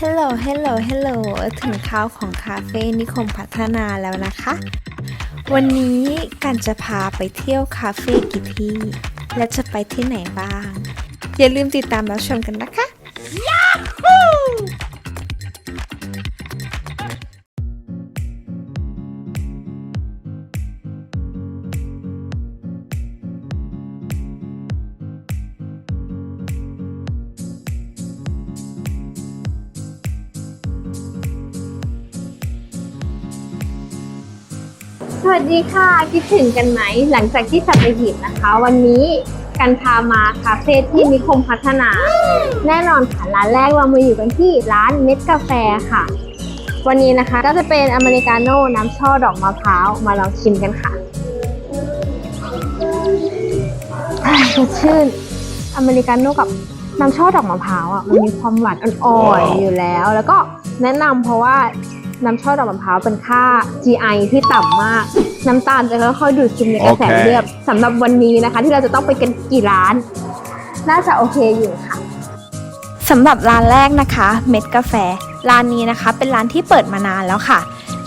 Hello Hello Hello ถึงข้าวของคาเฟ่นิคมพัฒนาแล้วนะคะ วันนี้กันจะพาไปเที่ยวคาเฟ่กี่ที่ และจะไปที่ไหนบ้าง อย่าลืมติดตามรับชมกันนะคะ สวัสดีค่ะ คิดถึงกันไหม หลังจากที่สัตหีบนะคะ วันนี้กันพามาคาเฟ่ที่นิคมพัฒนา แน่นอนค่ะ ร้านแรกเรามาอยู่กันที่ร้านเม็ดกาแฟค่ะ วันนี้นะคะก็จะเป็นอเมริกาโน่น้ำช่อดอกมะพร้าว มาลองชิมกันค่ะสดชื่นอเมริกาโน่กับน้ำช่อดอกมะพร้าวอะมันมีความหวานอ่อนๆอยู่แล้ว แล้วก็แนะนำเพราะว่า น้ำช่อดอกมะพร้าวเป็นค่า GI ที่ต่ำมาก น้ำตาลจะค่อยๆดูดซึมในกระแสโอเคเลือดสำหรับวันนี้นะคะ ที่เราจะต้องไปกันกี่ร้าน น่าจะโอเคอยู่ค่ะสำหรับร้านแรกนะคะ เม็ดกาแฟ ร้านนี้นะคะ เป็นร้านที่เปิดมานานแล้วค่ะ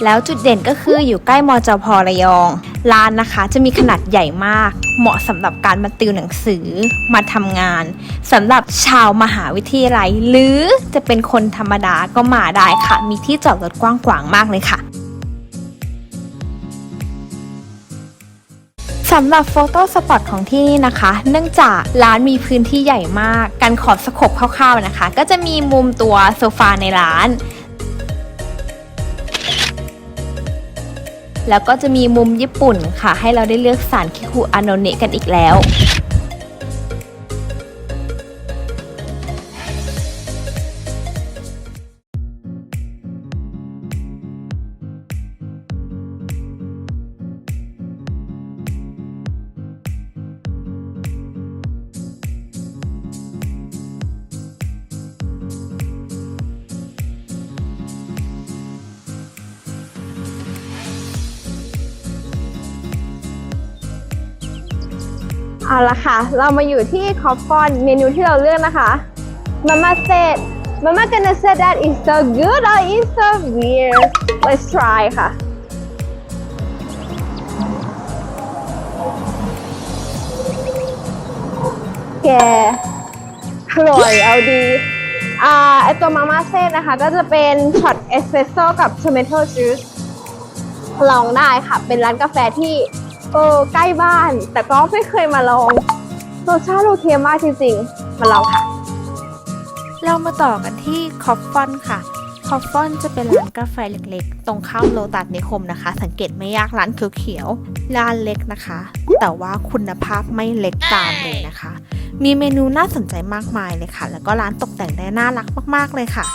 แล้วจุดเด่นก็คืออยู่ใกล้มจพระยอง ร้านนะคะจะมีขนาดใหญ่มาก เหมาะสำหรับการมาติวหนังสือมาทำงานสำหรับชาวมหาวิทยาลัย หรือจะเป็นคนธรรมดาก็มาได้ค่ะ มีที่จอดรถกว้างขวางมากเลยค่ะสำหรับโฟโต้สปอตของที่นี่นะคะ เนื่องจากร้านมีพื้นที่ใหญ่มาก การขอสโคบคร่าวๆนะคะ ก็จะมีมุมตัวโซฟาในร้าน แล้วก็จะมีมุมญี่ปุ่นค่ะ ให้เราได้เลือกสารคิคุอาโนเนะกันอีกแล้ว เอาละค่ะ เรามาอยู่ที่คอฟฟอนเมนูที่เราเลือกนะคะ Mama said Mama gonna say that is so good or is so weird let's try ค่ะ แกอร่อยเอาดีอ่าไอตัวมาม่าเส้นะคะ ก็จะเป็นช็อตเอสเ e รสโซ่กับ tomato juice ลองได้ค่ะ เป็นร้านกาแฟที่ เออใกล้บ้าน แต่ก็ไม่เคยมาลองรสชาติโอเคมากจริงๆ มาลองค่ะ เรามาต่อกันที่คอฟฟอนค่ะคอฟฟอนจะเป็นร้านกาแฟเล็กๆ ตรงข้ามโลตัสนิคมนะคะ สังเกตไม่ยากร้านเขียวๆร้านเล็กนะคะ แต่ว่าคุณภาพไม่เล็กตามเลยนะคะ มีเมนูน่าสนใจมากมายเลยค่ะ แล้วก็ร้านตกแต่งได้น่ารักมากๆเลยค่ะ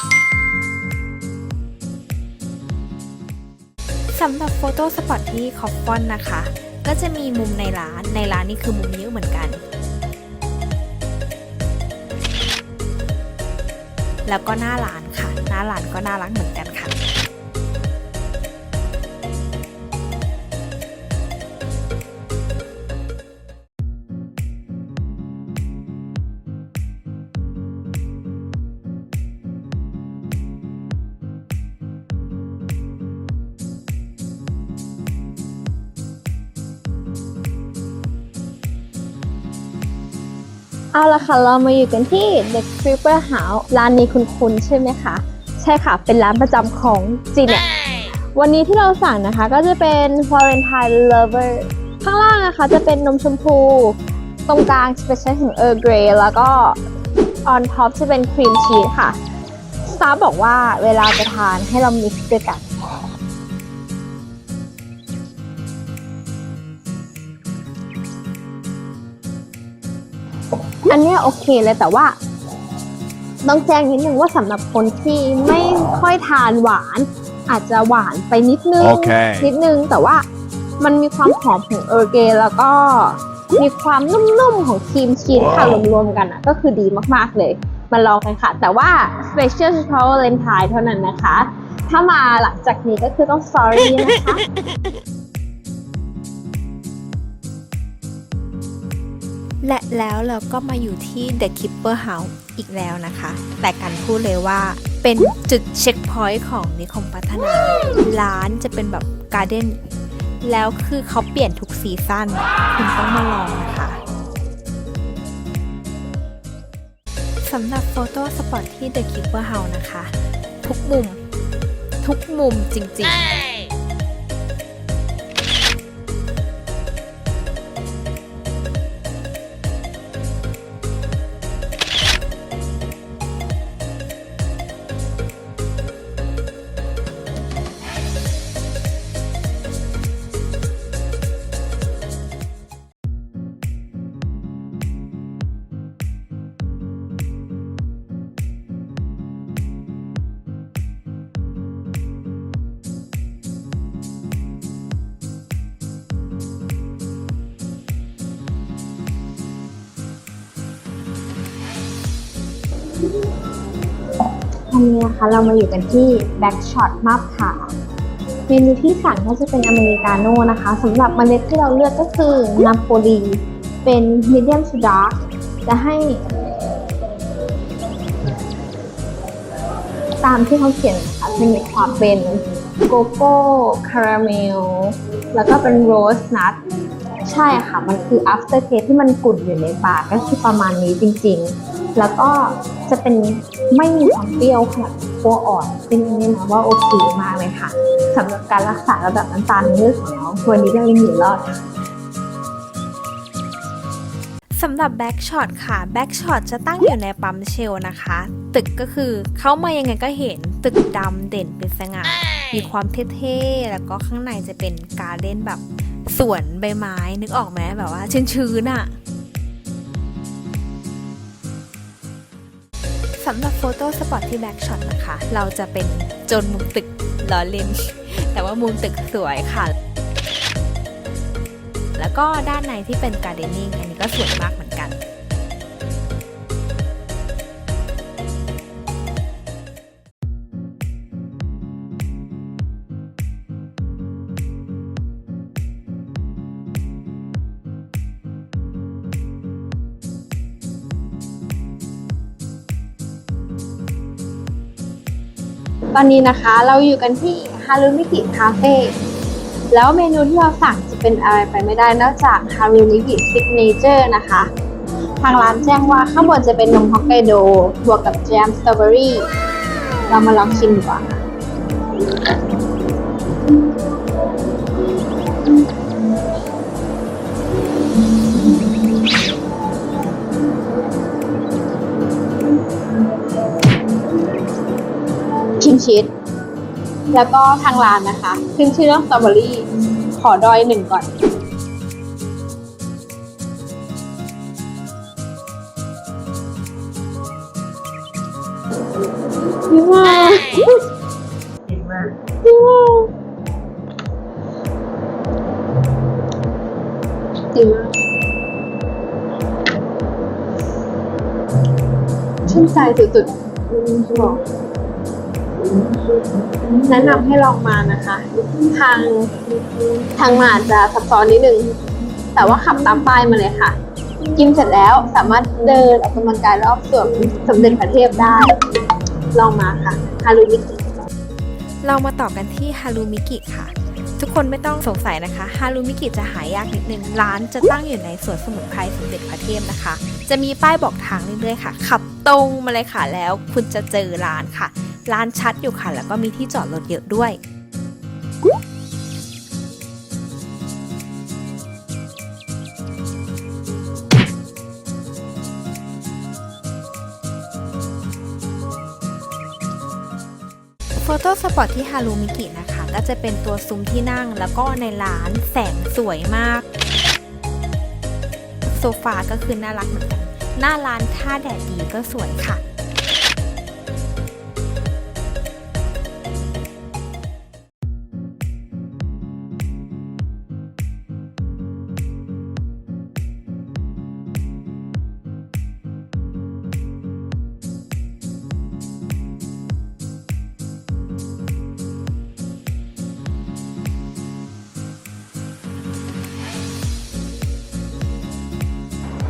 สำหรับโฟโต้สปอตที่คอฟฟอนนะคะ ก็จะมีมุมในร้านในร้านนี่คือมุมเยอะเหมือนกัน แล้วก็หน้าร้านค่ะ หน้าร้านก็น่ารักเหมือนกัน ค่ะเอาละค่ะเรามาอยู่กันที่ The Creeper House ร้านนี้คุณคุณใช่ไหมคะ ใช่ค่ะ เป็นร้านประจำของจีเน็ตวันนี้ที่เราสั่งนะคะก็จะเป็น Valentine Lover ข้างล่างนะคะจะเป็นนมชมพู ตรงกลางจะเป็นใช้ของ Earl Grey แล้วก็ on top จะเป็นครีมชีสค่ะ สตาฟบอกว่าเวลาจะทานให้เรา mix ด้วยกัน อันเนี้ยโอเคเลยแต่ว่าต้องแจ้งนิดนึงว่าสำหรับคนที่ไม่ค่อยทานหวาน อาจจะหวานไปนิดนึงโอเคนิดนึงแต่ว่ามันมีความหอมของเออร์เกย์แล้วก็มีความนุ่มๆของครีมชีสค่ะรวมๆกันอะ ก็คือดีมากๆเลย มาลองกันค่ะ แต่ว่า special เฉพาะวาเลนไทน์เท่านั้นนะคะ ถ้ามาหลังจากนี้ก็คือต้อง sorry นะคะ และแล้วเราก็มาอยู่ที่ The Keeper House อีกแล้วนะคะ แต่กันพูดเลยว่าเป็นจุดเช็คพอยต์ของนิคมพัฒนา ร้านจะเป็นแบบการ์เด้นแล้วคือเขาเปลี่ยนทุกซีซั่นคุณต้องมาลองนะคะสำหรับโฟโต้สปอตที่ The Keeper House นะคะ ทุกมุม ทุกมุมจริงๆ วันนี้นะคะเรามาอยู่กันที่ Back Shot มาบค่ะเมนูที่สั่งก็จะเป็นอเมริกาโน่นะคะสำหรับเมล็ดที่เราเลือกก็คือนาโปลีเป็น medium to dark จะให้ ตามที่เขาเขียนนะคะจะมีความเป็นโกโก้คาราเมลแล้วก็เป็นโรสนัทใช่ค่ะ มันคือ after taste ที่มันกุ่นอยู่ในปากก็คือประมาณนี้จริงๆ แล้วก็จะเป็นไม่มีความเปรี้ยวขนาดตัวอ่อนซึ่งอันนี้นะว่าโอเคมากเลยค่ะสำหรับการรักษาระดับน้ำตาลในเลือดของน้องตัวนี้ก็ยังอยู่รอดค่ะสำหรับแบ็กช็อตค่ะแบ็กช็อตจะตั้งอยู่ในปั๊มเชลนะคะ ตึกก็คือเข้ามายังไงก็เห็นตึกดำเด่นเป็นสง่ามีความเท่ๆ แล้วก็ข้างในจะเป็นการเล่นแบบสวนใบไม้นึกออกไหมแบบว่าชื้นๆอะ สำหรับโฟโต้สปอตที่แบ็กช็อตนะคะ เราจะเป็นโจนมุมตึกล้อเล่นแต่ว่ามุมตึกสวยค่ะ แล้วก็ด้านในที่เป็นการ์เดนนิ่งอันนี้ก็สวยมาก ตอนนี้นะคะเราอยู่กันที่ฮารุมิกิคาเฟ่แล้วเมนูที่เราสั่งจะเป็นอะไรไปไม่ได้นอกจากฮารุมิกิซิกเนเจอร์นะคะ ทางร้านแจ้งว่าข้างบนจะเป็นนมฮอกไกโดบวกกับแจมสตรอเบอรี่ เรามาลองชิมดีกว่า ชิมชีสแล้วก็ทางร้านนะคะ ขึ้นชื่อเรื่องสตรอเบอรี่ขอดอยหนึ่งก่อนดีมากดีมากดีมากดีมากชื่นใจสุดๆอืมจะบอก แนะนำให้ลองมานะคะ ทางทางมาจจะซับซ้อนนิดนึง แต่ว่าขับตามป้ายมาเลยค่ะ กินเสร็จแล้วสามารถเดินออกกำลังกายรอบสวนสมเด็จพระเทพได้ ลองมาค่ะฮารุมิกิเรามาต่อกันที่ฮารุมิกิค่ะทุกคนไม่ต้องสงสัยนะคะ ฮารุมิกิจะหายากนิดนึง ร้านจะตั้งอยู่ในสวนสมุนไพรสมเด็จพระเทพนะคะ จะมีป้ายบอกทางเรื่อยๆค่ะ ขับตรงมาเลยค่ะแล้วคุณจะเจอร้านค่ะ ร้านชัดอยู่ค่ะ แล้วก็มีที่จอดรถเยอะด้วย โฟโต้สปอตที่ฮารุมิกินะคะ ก็จะเป็นตัวซุ้มที่นั่ง แล้วก็ในร้านแสงสวยมาก โซฟาก็คือน่ารักเหมือนกัน หน้าร้านถ้าแดดดีก็สวยค่ะ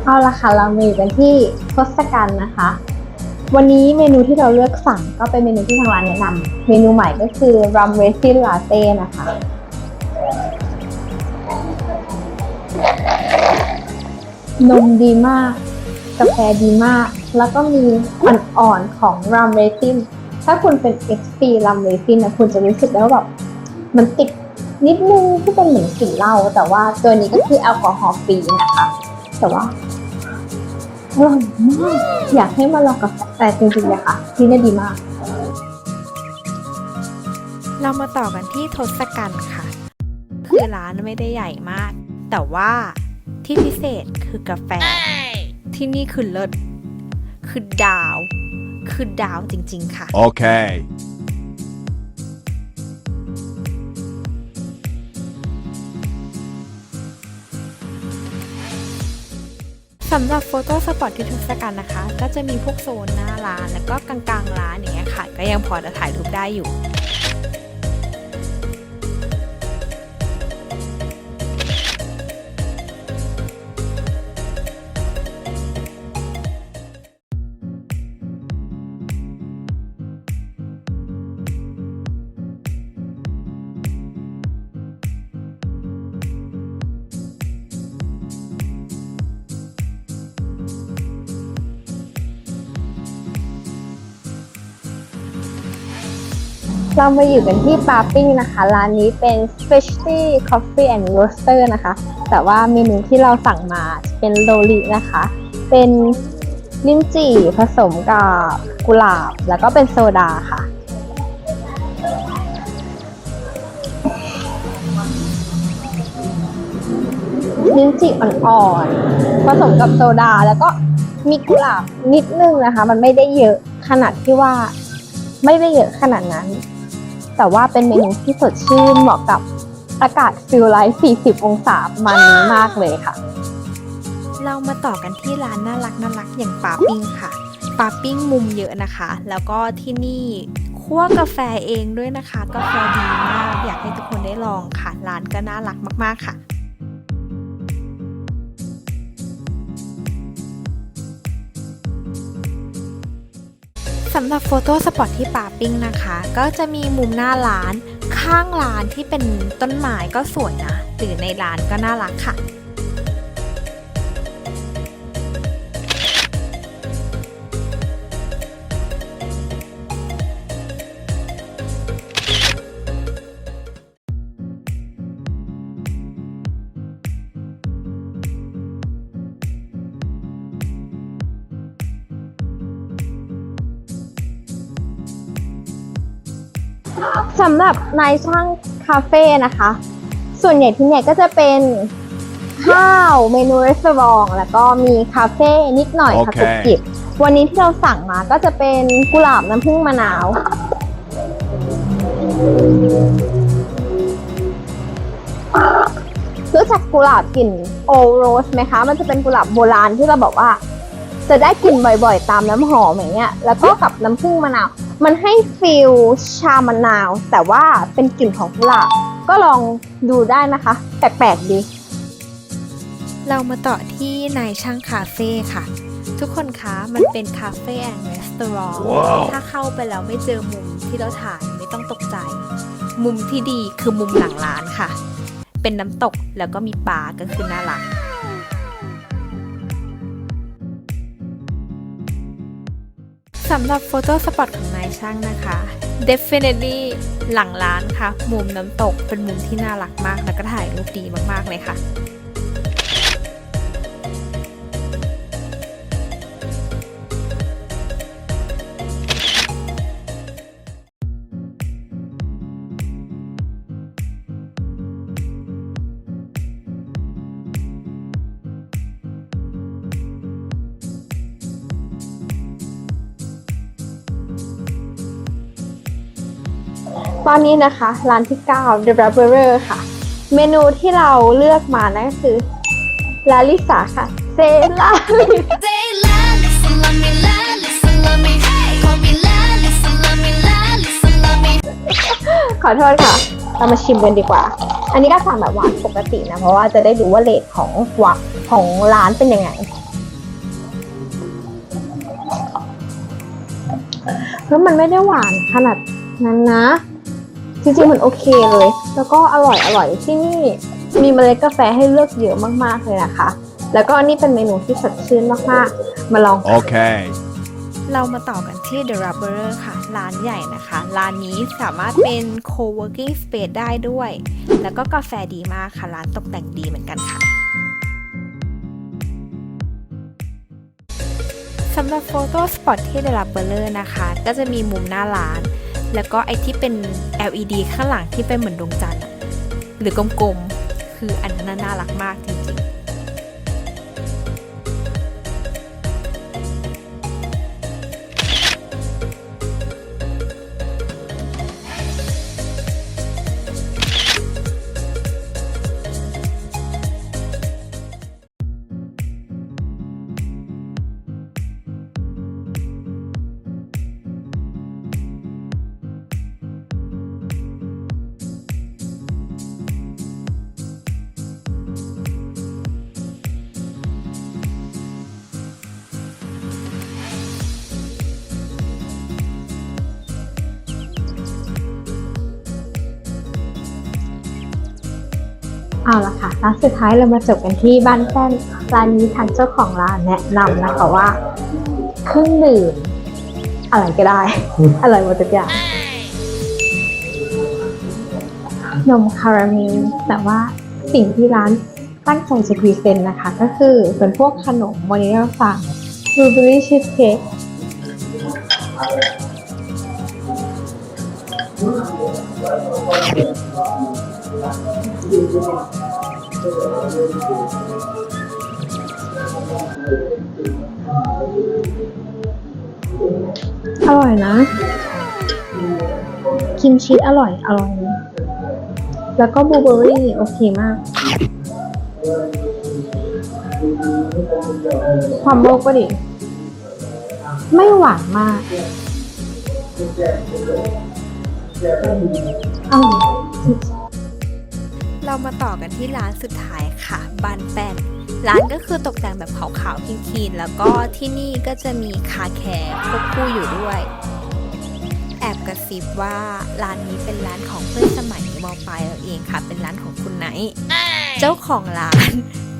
เอาละค่ะเรามาอยู่กันที่ทศกัณฐ์นะคะ วันนี้เมนูที่เราเลือกสั่งก็เป็นเมนูที่ทางร้านแนะนำเมนูใหม่ก็คือรัมเรซินลาเต้นะคะ นมดีมาก กาแฟดีมาก แล้วก็มีอ่อนๆของรัมเรซินถ้าคุณเป็น XP รัมเรซินนะคุณจะรู้สึกได้ว่าแบบมันติดนิดนึงที่เป็นเหมือนกลิ่นเหล้าแต่ว่าตัวนี้ก็คือแอลกอฮอล์ฟรีนะคะ แต่ว่า อร่อยมากอยากให้มาลองกาแฟแต่จริงๆเลยค่ะที่นี่ดีมาก เรามาต่อกันที่ทศกัณฐ์ค่ะ คือร้านไม่ได้ใหญ่มาก แต่ว่าที่พิเศษคือกาแฟ ที่นี่คือเลิศคือดาว คือดาวจริงๆค่ะ Okay. สำหรับโฟโต้สปอตที่ทุกสกันนะคะ ก็จะมีพวกโซนหน้าร้านแล้วก็กลางๆร้านอย่างเงี้ยค่ะ ก็ยังพอจะถ่ายรูปได้อยู่ เรามาอยู่กันที่ปาปิ้งนะคะ ร้านนี้เป็น Specialty Coffee and Roaster นะคะ แต่ว่าเมนูที่เราสั่งมาเป็นโลลินะคะ เป็นลิ้นจี่ผสมกับกุหลาบ แล้วก็เป็นโซดาค่ะ ลิ้นจี่อ่อนๆผสมกับโซดาแล้วก็มีกุหลาบนิดนึงนะคะ มันไม่ได้เยอะขนาดที่ว่าไม่ได้เยอะขนาดนั้น แต่ว่าเป็นเมนูที่สดชื่นเหมาะกับอากาศฟิลไลท์ 40 องศามันนี้มากเลยค่ะ เรามาต่อกันที่ร้านน่ารักน่ารักอย่างปาปิ้งค่ะปาปิ้งมุมเยอะนะคะ แล้วก็ที่นี่คั่วกาแฟเองด้วยนะคะ กาแฟดีมาก อยากให้ทุกคนได้ลองค่ะ ร้านก็น่ารักมากๆค่ะ สำหรับโฟโต้สปอตที่ป่าปิ้งนะคะ ก็จะมีมุมหน้าร้าน ข้างร้านที่เป็นต้นไม้ก็สวยนะ หรือในร้านก็น่ารักค่ะ สำหรับนายช่างคาเฟ่นะคะ ส่วนใหญ่ที่เนี่ยก็จะเป็นข้าวเมนูรีสอร์ทแล้วก็มีคาเฟ่นิดหน่อยค่ะโอเคกุบกิบวันนี้ที่เราสั่งมาก็จะเป็นกุหลาบน้ำผึ้งมะนาว รู้จักกุหลาบกลิ่นโอโรสไหมคะ มันจะเป็นกุหลาบโบราณที่เราบอกว่า จะได้กลิ่นบ่อยๆ ตามน้ำหอมอย่างเงี้ย แล้วก็กับน้ำผึ้งมะนาว มันให้ฟิลชามะนาว แต่ว่าเป็นกลิ่นของกุหลาบก็ลองดูได้นะคะ แปลกๆดี เรามาต่อที่นายช่างคาเฟ่ค่ะ ทุกคนคะมันเป็นคาเฟ่แอนด์รีสอร์ทว้าวถ้าเข้าไปแล้วไม่เจอมุมที่เราถ่ายไม่ต้องตกใจ มุมที่ดีคือมุมหลังร้านค่ะ เป็นน้ำตกแล้วก็มีปลาก็คือน่ารัก สำหรับโฟโต้สปอตของนายช่างนะคะ definitely หลังร้านค่ะ มุมน้ำตกเป็นมุมที่น่ารักมาก แล้วก็ถ่ายรูปดีมากๆเลยค่ะ ตอนนี้นะคะ ร้านที่ 9 The Barberer ค่ะ เมนูที่เราเลือกมานั่นก็คือลาลิสาค่ะ เซลาลิส Say la, listen, love me, la, listen, love me. Call me la, listen, love me, la, listen, love me. ขอโทษค่ะ เรามาชิมกันดีกว่า อันนี้ก็สั่งแบบหวานปกตินะ เพราะว่าจะได้รู้ว่าเลทของหวานของร้านเป็นยังไงเพราะมันไม่ได้หวานขนาดนั้นนะ จริงๆมันโอเคเลย แล้วก็อร่อยอร่อยที่นี่มีเมล็ดกาแฟให้เลือกเยอะมากๆเลยนะคะ แล้วก็อันนี้เป็นเมนูที่สดชื่นมากๆ มาลอง Okay. เรามาต่อกันที่ The Rubber ค่ะ ร้านใหญ่นะคะ ร้านนี้สามารถเป็น co-working space ได้ด้วย แล้วก็กาแฟดีมากค่ะ ร้านตกแต่งดีเหมือนกันค่ะ สำหรับโฟโต้สปอตที่ The Rubber นะคะ ก็จะมีมุมหน้าร้าน แล้วก็ไอที่เป็น LED ข้างหลังที่เป็นเหมือนดวงจันทร์หรือกลมๆ คืออันนั้นน่ารักมากจริงๆ เอาละค่ะร้านสุดท้ายเรามาจบกันที่บ้านแป้นร้านนี้ทางเจ้าของร้านแนะนำนะคะว่าเครื่องดื่มอะไรก็ได้อร่อยหมดทุกอย่างนมคาราเมลแต่ว่าสิ่งที่ร้านตั้งใจจะพรีเซนต์นะคะ ก็คือเป็นพวกขนมวันนี้เราสั่งบลูเบอรี่ชีสเค้ก อร่อยนะครีมชีสอร่อย อร่อย แล้วก็บลูเบอรี่โอเคมาก ความโลกก็ดี ไม่หวานมากอร่อย เรามาต่อกันที่ร้านสุดท้ายค่ะบานแป้นร้านก็คือตกแต่งแบบขาวๆคลีนๆแล้วก็ที่นี่ก็จะมีคาแคร์ควบคู่อยู่ด้วย แอบกระซิบว่าร้านนี้เป็นร้านของเพื่อนสมัยมปลายเราเองค่ะ เป็นร้านของคุณไนท์เจ้าของร้าน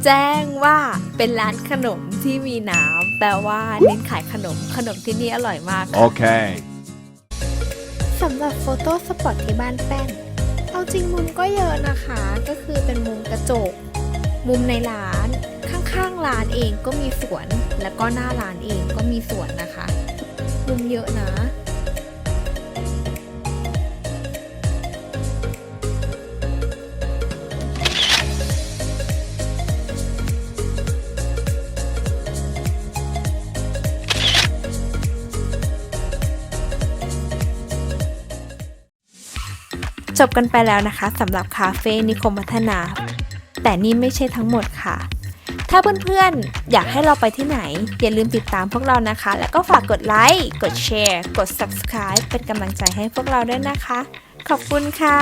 แจ้งว่าเป็นร้านขนมที่มีน้ำแปลว่าเน้นขายขนมขนมที่นี่อร่อยมาก Okay. สำหรับโฟโต้สปอตที่บ้านแป้น เอาจริงมุมก็เยอะนะคะ ก็คือเป็นมุมกระจก มุมในร้าน ข้างๆร้านเองก็มีสวน แล้วก็หน้าร้านเองก็มีสวนนะคะ มุมเยอะนะ จบกันไปแล้วนะคะสำหรับคาเฟ่นิคมพัฒนา แต่นี่ไม่ใช่ทั้งหมดค่ะ ถ้าเพื่อนๆ อยากให้เราไปที่ไหน อย่าลืมติดตามพวกเรานะคะ แล้วก็ฝากกดไลค์ กดแชร์ กด subscribe เป็นกำลังใจให้พวกเราด้วยนะคะ ขอบคุณค่ะ